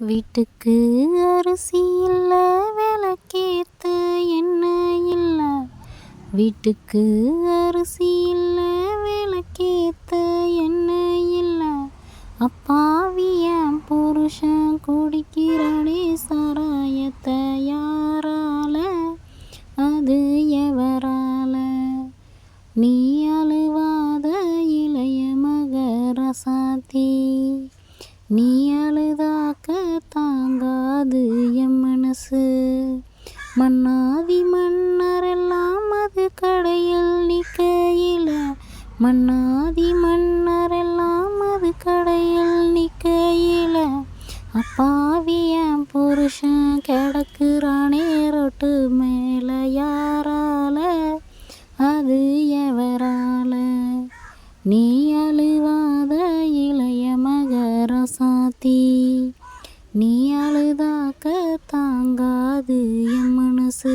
வீட்டுக்கு அரிசி இல்லை விளக்கேத்த என்ன இல்லை? வீட்டுக்கு அரிசி இல்லை விளக்கேத்த என்ன இல்லை? அப்பாவிய புருஷன் குடிக்கிறானே சாராயத்தை யாரால? அது எவரால? நீ அழுவாத இளைய மகரசாத்தி நீ அழுதா அழுதாக்க தாங்காது என் மனசு. மன்னாதி மன்னரெல்லாம் அது கடையில் நிற்கையில். மன்னாதி மன்னரெல்லாம் அது கடையில் நிற்கையில. அப்பாவியன் புருஷன் கிடக்குறானே ரொட்டு மேலே யாரால? அது எவரால? நீ அழுவாத இளைய மகரசாத்தி. நீ அழுதாக்க தாங்காது என் மனசு.